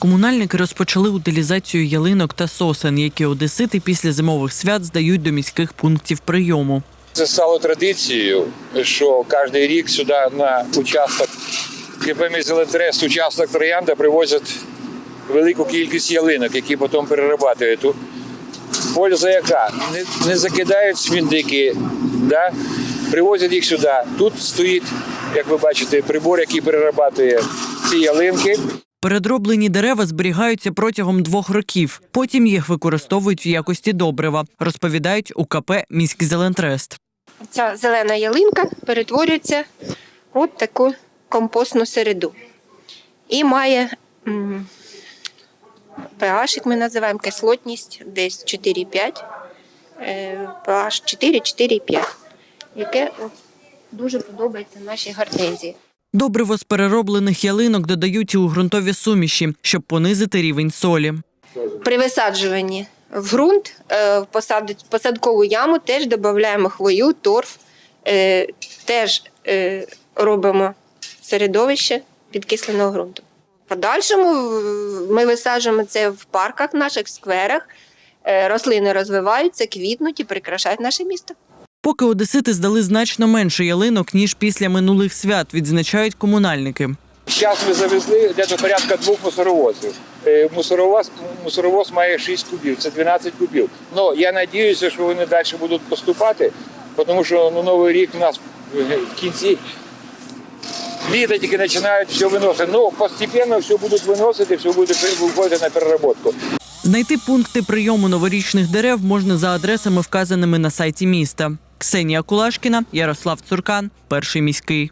Комунальники розпочали утилізацію ялинок та сосен, які одесити після зимових свят здають до міських пунктів прийому. Це стало традицією, що кожен рік сюди на участок КП «Мізелентрес», участок Троянда привозять велику кількість ялинок, які потім перерабатують. Польза яка? Не, закидають смітники, да? привозять їх сюди. Тут стоїть, як ви бачите, прибор, який перерабатує ці ялинки. Передроблені дерева зберігаються протягом двох років. Потім їх використовують в якості добрива, розповідають у КП Міський зелентрест. Ця зелена ялинка перетворюється в таку компостну середу. І має pH, як ми називаємо, кислотність десь 4,5, е, pH 4, 4,5, яке дуже подобається нашій гортензії. Добриво з перероблених ялинок додають і у ґрунтові суміші, щоб понизити рівень солі. При висаджуванні в ґрунт, е, в посадкову яму теж додаємо хвою, торф, е, теж е, робимо середовище підкисленого ґрунту. Подальшому ми висаджуємо це в парках, наших скверах. Рослини розвиваються, квітнуть і прикрашають наше місто. Поки одесити здали значно менше ялинок, ніж після минулих свят, відзначають комунальники. Зараз ми завезли десь порядка двох мусоровозів. Е, Мусоровоз, мусоровоз має 6 кубів, це 12 кубів. Ну, я сподіваюся, що вони далі будуть поступати, тому що ну, Новий рік у нас е, в кінці літа тільки починають все виносити. Ну, постепенно все будуть виносити, все буде виходити на переработку. Знайти пункти прийому новорічних дерев можна за адресами, вказаними на сайті міста. Ксенія Кулашкіна, Ярослав Цуркан, перший міський.